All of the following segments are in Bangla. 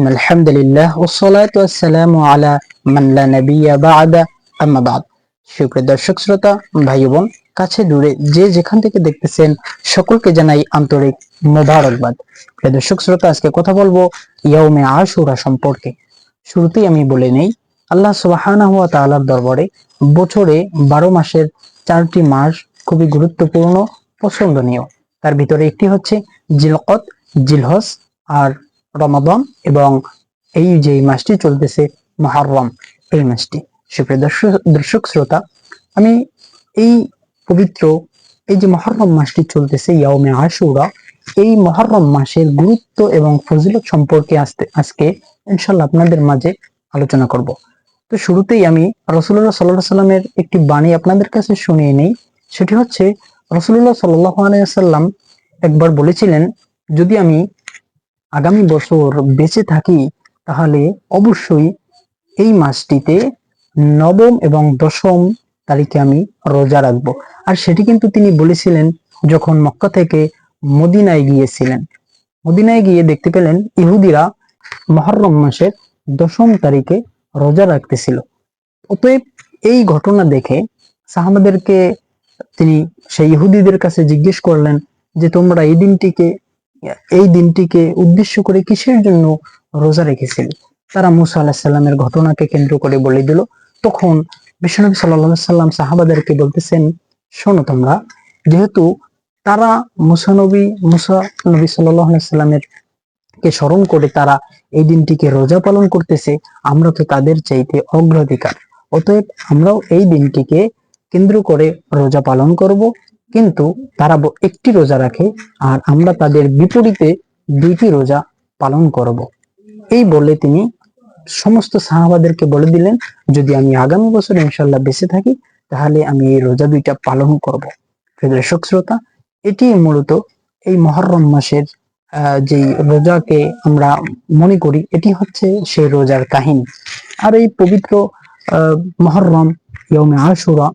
الرحيم الحمد لله আলহামদুলিল্লাহ ওসলাতাম আলা মাল্লা নবিয়া বাদা بعد. সুপ্রিয় দর্শক শ্রোতা, ভাই বোন, কাছে দূরে যে যেখান থেকে দেখতেছেন, সকলকে জানাই আন্তরিক মোবারকবাদ। প্রিয় দর্শক শ্রোতা, আজকে কথা বলব ইয়াউমে আশুরা সম্পর্কে। শুরুতেই আমি বলে নেই, আল্লাহ সুবাহানাহ তাআলার দরবারে বছরে বারো মাসের চারটি মাস খুবই গুরুত্বপূর্ণ, পছন্দনীয়। তার ভিতরে একটি হচ্ছে জিলকত জিলহস আর রমাদন এবং এই যে মাসটি চলতেছে মহরম, এই মাসটি। সুপ্রিয় দর্শক দর্শক শ্রোতা, আমি এই পবিত্র, এই যে মহরম মাসটি চলতেছে ইয়াউমে আশুরা, এই মহরম মাসের গুরুত্ব এবং ফজিলত সম্পর্কে আজকে আজকে ইনশাল্লাহ আপনাদের মাঝে আলোচনা করব। তো শুরুতেই আমি রসুল্লাহ সাল্লাহ সাল্লামের একটি বাণী আপনাদের কাছে শুনিয়ে নেই। সেটি হচ্ছে রসুল্লাহ সাল্লাহ আলাইসাল্লাম একবার বলেছিলেন, যদি আমি আগামী বছর বেঁচে থাকি, তাহলে অবশ্যই এই মাসটিতে নবম এবং দশম তারিখে আমি রোজা রাখব। আর সেটি কিন্তু তিনি বলেছিলেন যখন মক্কা থেকে মদিনায় গিয়েছিলেন। মদিনায় গিয়ে দেখতে পেলেন ইহুদিরা মহরম মাসের দশম তারিখে রোজা রাখতেছিল। অতএব এই ঘটনা দেখে সাহাবাদেরকে তিনি সেই ইহুদিদের কাছে জিজ্ঞেস করলেন যে, তোমরা এই দিনটিকে এই দিনটিকে উদ্দেশ্য করে কিসের জন্য রোজা রেখেছিল তারা মুসা আলাহিসাল্লামের ঘটনাকে কেন্দ্র করে বলে দিল, তখন বিশ্বনবী সাল্লাহ সাল্লাম সাহাবাদেরকে বলতেছেন, শোনো তোমরা, যেহেতু তারা মুসানবী মুসা নবী সাল্লামের কে স্মরণ করে তারা এই দিনটিকে রোজা পালন করতেছে, আমরা তো তাদের চাইতে অগ্রাধিকার। অতএব আমরাও এই দিনটিকে কেন্দ্র করে রোজা পালন করব কিন্তু তারা একটি রোজা রাখে আর আমরা তাদের বিপরীতে দুইটি রোজা পালন করব। এই বলে তিনি সমস্ত সাহাবাদেরকে বলে দিলেন, যদি আমি আগামী বছর ইনশাল্লাহ বেঁচে থাকি, তাহলে আমি এই রোজা দুইটা পালন করব। দর্শক শ্রোতা, এটি মূলত এই মহরম মাসের যেই রোজাকে আমরা মনে করি, এটি হচ্ছে সেই রোজার কাহিনী। আর এই পবিত্র মহরম ইয়মে আশুরা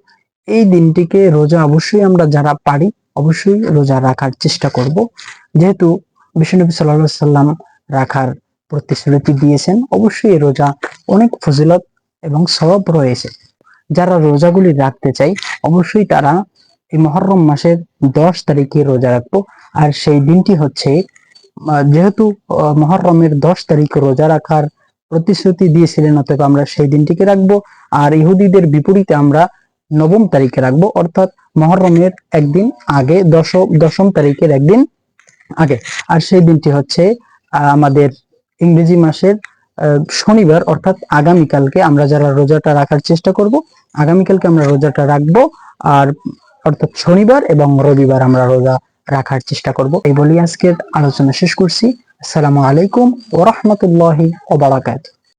এই দিনটিকে রোজা অবশ্যই আমরা যারা পারি, অবশ্যই রোজা রাখার চেষ্টা করব। যেহেতু বিষ্ণুনবী সাল্লাহ সাল্লাম রাখার প্রতিশ্রুতি দিয়েছেন, অবশ্যই রোজা অনেক ফজিলত এবং সওয়াব রয়েছে। যারা রোজাগুলি রাখতে চাই, অবশ্যই তারা এই মহরম মাসের দশ তারিখে রোজা রাখব। আর সেই দিনটি হচ্ছে যেহেতু মহরমের দশ তারিখে রোজা রাখার প্রতিশ্রুতি দিয়েছিলেন, অতএব আমরা সেই দিনটিকে রাখব। আর ইহুদিদের বিপরীতে আমরা নবম তারিখে রাখব, অর্থাৎ মহরমের একদিন আগে দশম দশম তারিখের একদিন আগে। আর সেই দিনটি হচ্ছে আমাদের ইংরেজি মাসের শনিবার, অর্থাৎ আগামীকালকে আমরা যারা রোজাটা রাখার চেষ্টা করব, আগামীকালকে আমরা রোজাটা রাখব। আর, অর্থাৎ শনিবার এবং রবিবার আমরা রোজা রাখার চেষ্টা করব। এই বলি আজকের আলোচনা শেষ করছি। আসসালামু আলাইকুম ওরহমতুল্লাহি ওবারাকাত